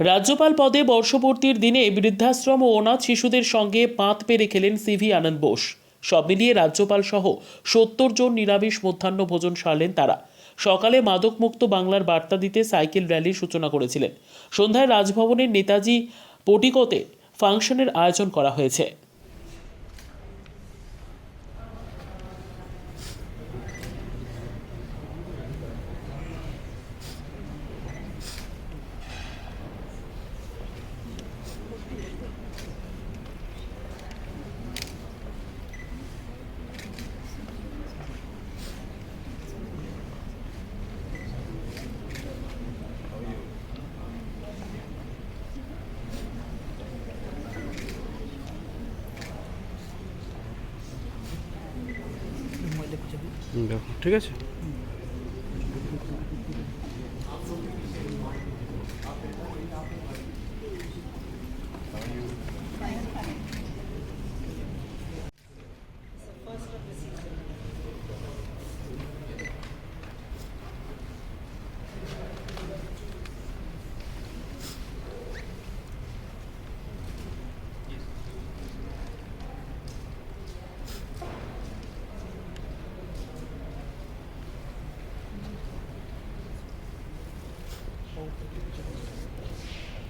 রাজ্যপাল পদে বর্ষপূর্তির দিনে বৃদ্ধাশ্রম ও অনাথ শিশুদের সঙ্গে পাঁত পেরে খেলেন সিভি আনন্দ বোস। সব মিলিয়ে রাজ্যপাল সহ সত্তর জন নিরামিষ মধ্যাহ্ন ভোজন সারলেন তারা। সকালে মাদকমুক্ত বাংলার বার্তা দিতে সাইকেল র্যালির সূচনা করেছিলেন। সন্ধ্যায় রাজভবনের নেতাজি পটিকোতে ফাংশনের আয়োজন করা হয়েছে। দেখো ঠিক আছে? hope that you enjoy it.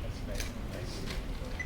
That's amazing. Thank you.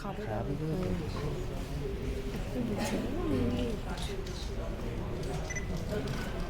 cobbled up. Mm. Mm. Mm.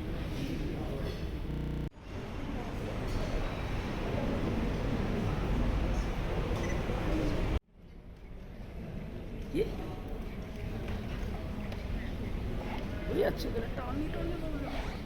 ये ये अच्छे तरह टॉनी टॉनी बोल रहा